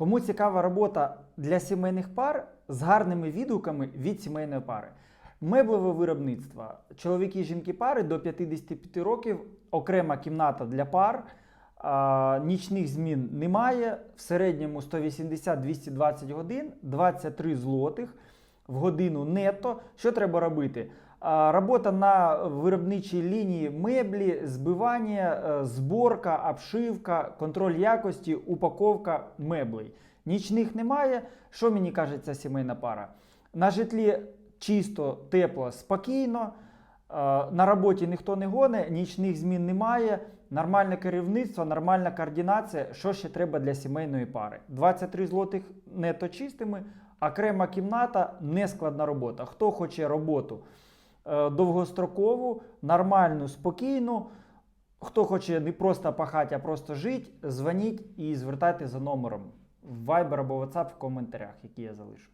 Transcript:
Кому цікава робота для сімейних пар з гарними відгуками від сімейної пари. Меблеве виробництво. Чоловіки і жінки пари до 55 років, окрема кімната для пар. А, нічних змін немає. В середньому 180-220 годин, 23 злотих в годину нетто. Що треба робити? А, Робота на виробничій лінії меблі, збивання, зборка, обшивка, контроль якості, упаковка меблей. Нічних немає. Що мені каже ця сімейна пара? На житлі чисто, тепло, спокійно. Е, На роботі ніхто не гоне, нічних змін немає. Нормальне керівництво, нормальна координація. Що ще треба для сімейної пари? 23 злотих нето чистими, окрема кімната, нескладна робота. Хто хоче роботу довгострокову, нормальну, спокійну. Хто хоче не просто пахати, а просто жити, дзвоніть і звертайте за номером в Viber або WhatsApp в коментарях, які я залишу.